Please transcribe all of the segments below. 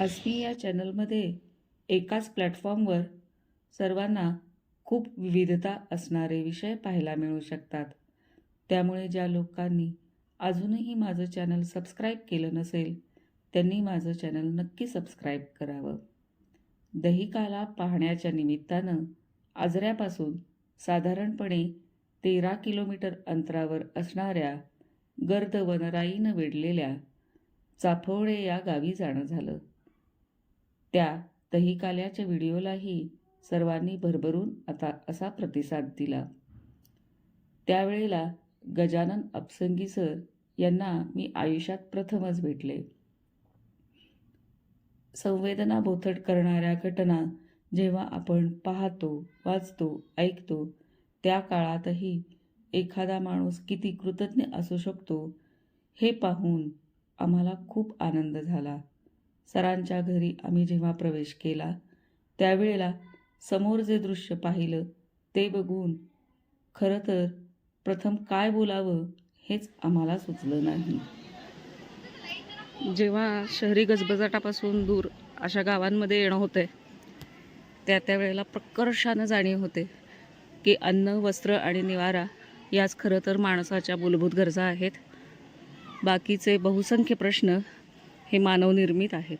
आज मी या चॅनलमध्ये एकाच प्लॅटफॉर्मवर सर्वांना खूप विविधता असणारे विषय पाहायला मिळू शकतात. त्यामुळे ज्या लोकांनी अजूनही माझं चॅनल सबस्क्राईब केलं नसेल त्यांनी माझं चॅनल नक्की सबस्क्राईब करावं. दहिकाला पाहण्याच्या निमित्तानं आजऱ्यापासून साधारणपणे तेरा किलोमीटर अंतरावर असणाऱ्या गर्द वनराईनं वेढलेल्या चाफवडे या गावी जाणं झालं. त्या दहीकाल्याच्या व्हिडिओलाही सर्वांनी भरभरून आता असा प्रतिसाद दिला. त्यावेळेला गजानन अपसंगी सर यांना मी आयुष्यात प्रथमच भेटले. संवेदना बोथट करणाऱ्या घटना जेव्हा आपण पाहतो वाचतो ऐकतो त्या काळातही एखादा माणूस किती कृतज्ञ असू शकतो हे पाहून आम्हाला खूप आनंद झाला. सरांच्या घरी आम्ही जेव्हा प्रवेश केला त्यावेळेला समोर जे दृश्य पाहिलं ते बघून खरं तर प्रथम काय बोलावं हेच आम्हाला सुचलं नाही. जेव्हा शहरी गजबजाटापासून दूर अशा गावांमध्ये येणं होतं त्या त्यावेळेला प्रकर्षानं जाणीव होते की अन्न वस्त्र आणि निवारा याच खरं तर माणसाच्या मूलभूत गरजा आहेत. बाकीचे बहुसंख्य प्रश्न हे मानवनिर्मित आहेत.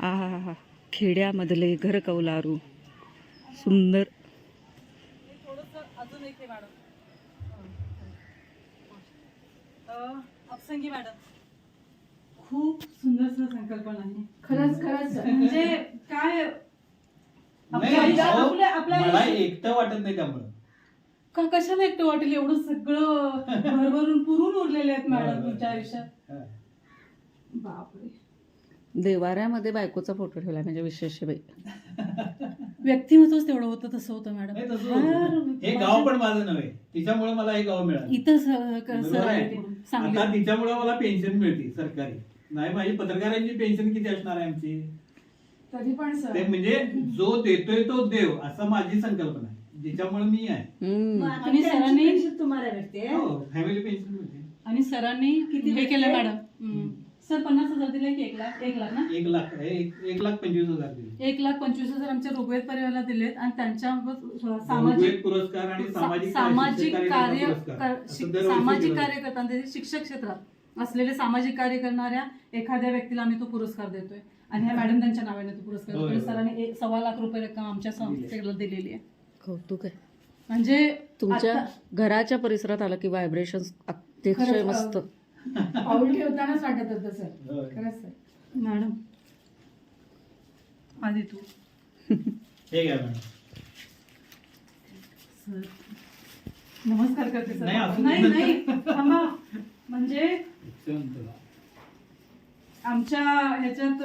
आहा हा हा खेड्यामधले घर कौलारू सुंदर. अजून एक आहे मॅडम अं, अपसंगी मॅडम खूप सुंदर संकल्पना आहे. खरंच खरंच. म्हणजे काय? नाही, आपल्या मला एकटं वाटत नाही त्यामुळं. का कशाला एकटं वाटेल? एवढं सगळं भरभरून पुरून उरलेले आहेत मॅडम. तुमच्या आयुष्यात. हा. बापरे. देवाऱ्यामध्ये बायकोचा फोटो ठेवला म्हणजे विशेष बाई. व्यक्तिमत्वच तेवढं होतं तसं होतं नाही, मॅडम तसं फार होतं. हे गाव पण माझं नव्हे. तिच्यामुळे मला हे गाव मिळालं. इथं स- क- बरोबर सर आहे. आहे आता सांगली तिच्यामुळे मला पेन्शन मिळते सरकारी. नाही माझी पत्रकारांची पेन्शन किती असणार आहे आमची? तरी पण सर. ते म्हणजे जो देतोय तो देव असं माझी संकल्पना आहे. जिच्यामुळे मी आहे. आणि सरांनी तुम्हाला भेटते. फॅमिली पेन्शन मिळते आणि सरांनी किती हे केलं? मॅडम? सर पन्नास हजार दिले की एक लाख एक लाख ना? एक लाख एक एक लाख पंचवीस हजार दिले. एक लाख पंचवीस हजार आमच्या ऋग्वेद परिवाराला दिलेत आणि त्यांच्या सामाजिक पुरस्कार आणि सामाजिक सामाजिक कार्य पुरस्कार. सामाजिक दिलं जातं. कार्यकर्ता शिक्षक क्षेत्रात असलेले सामाजिक कार्य करणाऱ्या एखाद्या व्यक्तीला आम्ही तो पुरस्कार देतोय. आणि ह्या मॅडम त्यांच्या नावाने तो पुरस्कार होय, देतोय. होय. सरांनी एक सव्वा लाख रुपये रक्कम आमच्या संस्थेला दिलेली आहे. कौतुक आहे. म्हणजे तुमच्या घराच्या परिसरात आलं की व्हायब्रेशन अतिशय मस्त. पाऊल ठेवतानाच वाटत होतं सर. खरंच सर मॅडम. आधी तू. हे घ्या मॅडम. सर नमस्कार करते सर नाही, नाही थांबा. म्हणजे. आमच्या ह्याच्यात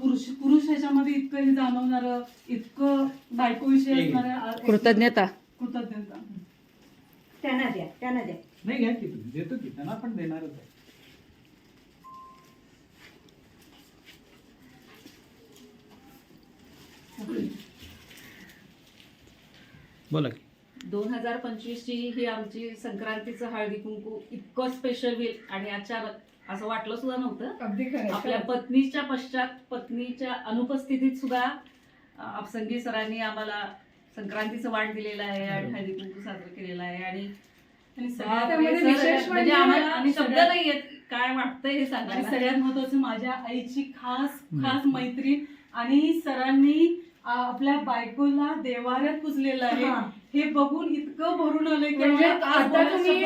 पुरुष पुरुष ह्याच्यामध्ये इतकं हे जाणवणार इतकं बायकोविषयी. असणाऱ्या कृतज्ञता. कृतज्ञता. त्यांना द्या त्यांना द्या. नाही घ्या की तुम्ही. देतो की त्यांना पण देणारच आहे. बोला की. दोन हजार पंचवीसची ही आमची संक्रांतीचं हळदी कुंकू इतकं स्पेशल होईल आणि अचानक असं वाटलं सुद्धा नव्हतं. अगदी खरं आपल्या पत्नीच्या पश्चात पत्नीच्या अनुपस्थितीत सुद्धा अपसंगी सरांनी आम्हाला संक्रांतीचं वाण दिलेलं आहे आणि हळदी कुंकू साजरं केलेलं आहे आणि म्हणजे म्हणजे आम्हाला आणि शब्द नाही आहेत काय वाटतंय हे सांगायला. सगळ्यात महत्वाचं माझ्या आईची खास खास. मैत्रीण आणि सरांनी आपल्या बायकोला देवाऱ्यात पुजलेलं आहे. हा. हे बघून इतकं भरून आलं की म्हणजे आता तुम्ही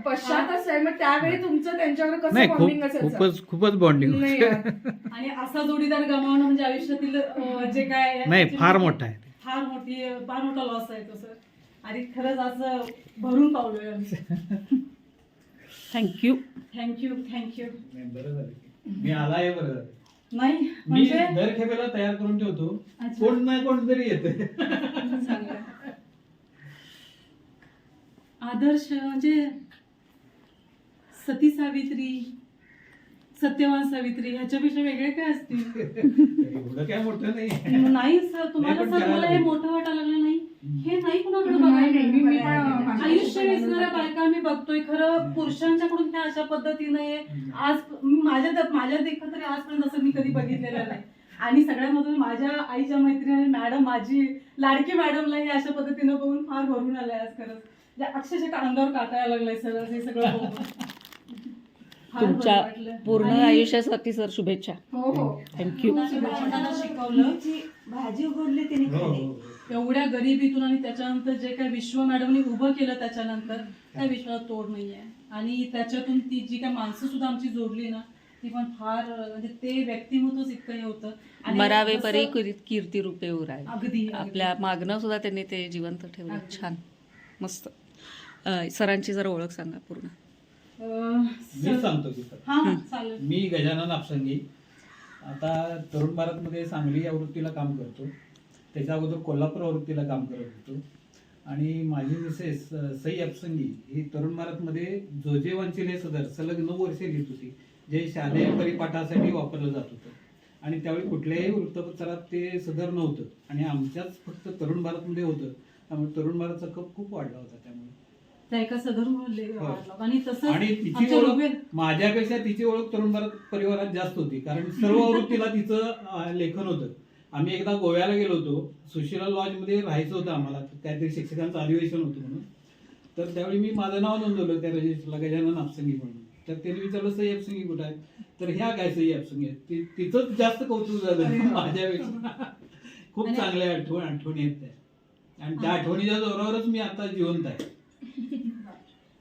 पश्चात असाल मग त्यावेळी तुमचं त्यांच्यावर कसं नाही बॉन्डिंग खूप असेल सर? खूपच खूपच बॉन्डिंग नाही. आणि असा जोडीदार गमावणं म्हणजे आयुष्यातील अ, जे काय नाही फार मोठा आहे फार मोठी फार मोठा लॉस आहे तो सर आणि खरंच असं भरून पावलोय आम्ही थँक्यू थँक्यू थँक्यू नाही, बरं झालं की. मी आला आहे बरं झालं. नाही मी म्हणजे दर खेपेला तयार करून ठेवतो अच्छा. कोण नाही कोण तरी येते. आदर्श म्हणजे सती सावित्री सत्यवान सावित्री ह्याच्यापेक्षा वेगळे काय असतील? एवढं काय मोठं नाही. नाही सर तुम्हाला सर मला हे. मोठं वाटायला लागलं नाही. हे नाही कुणाकडे नाही, नाही, मी- मी बघायला आयुष्य वेचणाऱ्या बायका मी बघतोय. खरं पुरुषांच्याकडून त्या अशा पद्धतीने आज मी माझ्या माझ्या देखत तरी आजपर्यंत असं मी कधी बघितलेलं नाही. आणि सगळ्यामधून माझ्या आईच्या मैत्रिणी मॅडम माझी लाडकी मॅडमला हे अशा पद्धतीनं बघून फार भरून आलंय आज खरंच. म्हणजे अक्षरशः का- अंगावर काटायला लागलंय सर हे सगळं तुमच्या. पूर्ण आयुष्यासाठी सर शुभेच्छा. हो हो. थँक्यू मुलांनी बाळांना शिकवलं. भाजी उघडली तिने हो, हो, हो. एवढ्या गरिबीतून आणि त्याच्यानंतर जे काय विश्व मॅडमनी उभं केलं त्याच्यानंतर त्या विश्वाला तोड नाहीये. आणि त्याच्यातून ती जी काय माणसं सुद्धा आमची जोडली ना ती पण फार म्हणजे ते व्यक्तिमत्वच इतकं हे होतं. आणि मरावे जसं- परी कीर- कीर्ती रूपे उराय अगदी अगदी. आपल्या मागणं सुद्धा त्यांनी ते जिवंत ठेवलं. अगदी. छान. मस्त. अं, सरांची जरा ओळख सांगा पूर्ण. मी सांगतो की सर. हा चालेल. मी गजानन आपसंगी. आता तरुण भारतमध्ये सांगली या वृत्तीला काम करतो. त्याच्या अगोदर कोल्हापूर या वृत्तीला काम करत होतो. आणि माझी मिसेस अ, सई अपसंगी ही तरुण भारतमध्ये जोजे वांचिले सदर सलग नऊ वर्षे लिहित होती जे शालेय परिपाठासाठी वापरलं जात होतं. आणि त्यावेळी कुठल्याही वृत्तपत्रात ते सदर नव्हतं. आणि आमच्याच फक्त तरुण भारतमध्ये होतं. त्यामुळे तरुण भारतचा कप खूप वाढला होता त्यामुळे. त्या एका हो. आणि तसं आणि तिची ओळख माझ्यापेक्षा तिची ओळख तरुण भारत परिवारात जास्त होती. कारण सर्व आवृत्तीला तिचं लेखन होतं. आम्ही एकदा गोव्याला गेलो होतो. सुशिला लॉजमध्ये राहायचं होतं आम्हाला. काहीतरी शिक्षकांचं अधिवेशन होतं म्हणून. तर त्यावेळी मी माझं नाव नोंदवलं त्या रजिस्टरला गजानन आपसंगी म्हणून. तर त्यांनी विचारलं सई अपसंगी कुठं आहे? तर ह्या काय सई अपसंगी आहेत? ती तिचंच जास्त कौतुक झालं. माझ्यापेक्षा. खूप चांगल्या आठवण आठवणी आहेत त्या. आणि त्या. आठवणीच्या जोरावरच मी आता जिवंत आहे.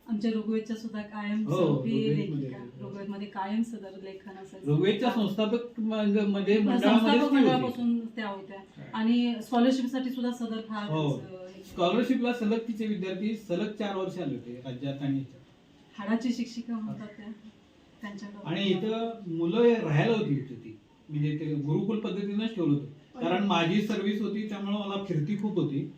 आमच्या ऋग्वेदच्या सुद्धा कायम हो, ऋग्वेदमध्ये. लेखिका. ऋग्वेदमध्ये कायम सदर लेखन असायचं ऋग्वेदच्या संस्थापकमध्ये मंडळामध्येच संस्थापक. मंडळापासून त्या होत्या. आणि स्कॉलरशिपसाठी सुद्धा सदर फार हो. अं, हे- स्कॉलरशिपला सलग तिचे विद्यार्थी सलग चार वर्ष आले होते राज्यात आणि ह्याच्यात. हाडाची शिक्षिका म्हणतात त्या त्यांच्याकडे. आणि इथं मुलं राहायला होती इथं ती. म्हणजे ते गुरुकुल पद्धतीनंच ठेवलं होतं. कारण माझी सर्व्हिस होती त्यामुळे मला फिरती खूप होती.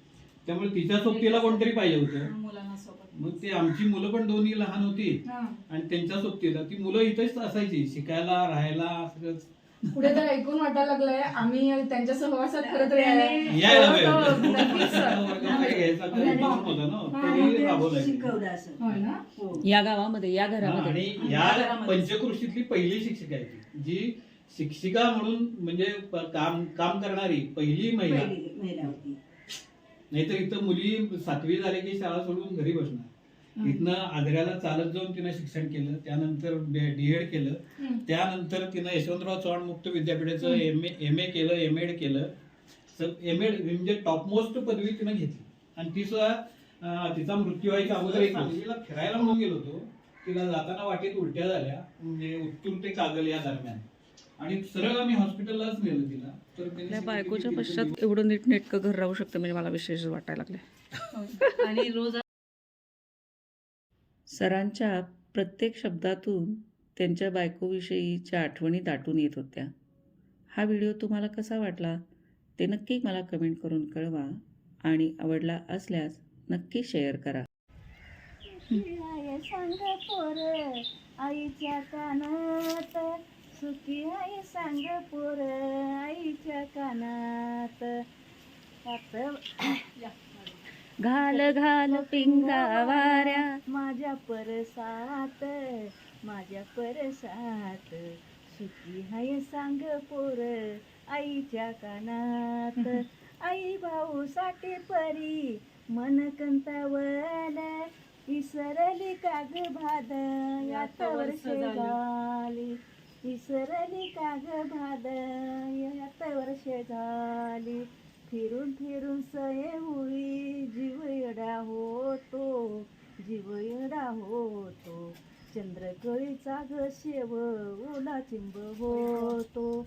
त्यामुळे तिच्या सोबतीला कोणतरी पाहिजे होतं. मुलांना सोबत. मग ते आमची मुलं पण दोन्ही लहान होती. हा. आणि त्यांच्या सोबतीला ती मुलं इथंच असायची शिकायला राहायला सगळंच. पुढे तर ऐकून वाटायला लागलंय आम्ही त्यांच्या सहवासात खरं तर त्याने- यायला हो, पाहिजे नक्कीच. सर. वर्गामध्ये घ्यायचा काही आणि- नियम होता ना हा, तरी असं. ना? हो. या गावामध्ये या हा, घरामध्ये. आणि या या घरामध्ये. पंचकृषीतली पहिली शिक्षिका आहे ती जी शिक्षिका म्हणून म्हणजे प- काम काम करणारी पहिली महिला. पहिली महिला होती. नाहीतर इथं मुली सातवी झाली की शाळा सोडून घरी बसणार. इथनं आग्र्याला चालत जाऊन तिनं शिक्षण केलं त्यानंतर डीएड केलं हम्म. त्यानंतर तिनं यशवंतराव चव्हाण मुक्त विद्यापीठाचं एम ए एम ए केलं एम एड केलं. एम एड म्हणजे टॉपमोस्ट पदवी तिनं घेतली. आणि ती सुद्धा तिचा मृत्यू व्हायच्या अगोदर सांगलीला फिरायला म्हणून गेलो होतो. तिला जाताना वाटेत उलट्या झाल्या म्हणजे उत्तूर ते कागल या दरम्यान. आणि सरळ आम्ही हॉस्पिटललाच नेलं तिला. आपल्या बायकोच्या की पश्चात एवढं नीटनेटकं घर राहू शकतं म्हणजे मला विशेष वाटायला लागले आणि रोज सरांच्या प्रत्येक शब्दातून त्यांच्या बायकोविषयीच्या आठवणी दाटून येत होत्या. हा व्हिडिओ तुम्हाला कसा वाटला ते नक्की मला कमेंट करून कळवा आणि आवडला असल्यास नक्की शेअर करा. आईच्या कानात. सुखी आई सांग पोर आईच्या कानात. आता घाल घाल पिंगा वाऱ्या. माझ्या परसात माझ्या परसात. सुखी आहे सांग पोर आईच्या कानात. आई भाऊ साठी परी मन कंतावल. इसरली काग भाद यात वर्ष झाली. इसरली काग भाद यात वर्ष झाली. फिरून फिरून सये होई जीव होतो जीव होतो. चंद्रकळीचा ग शेव ओला चिंब होतो.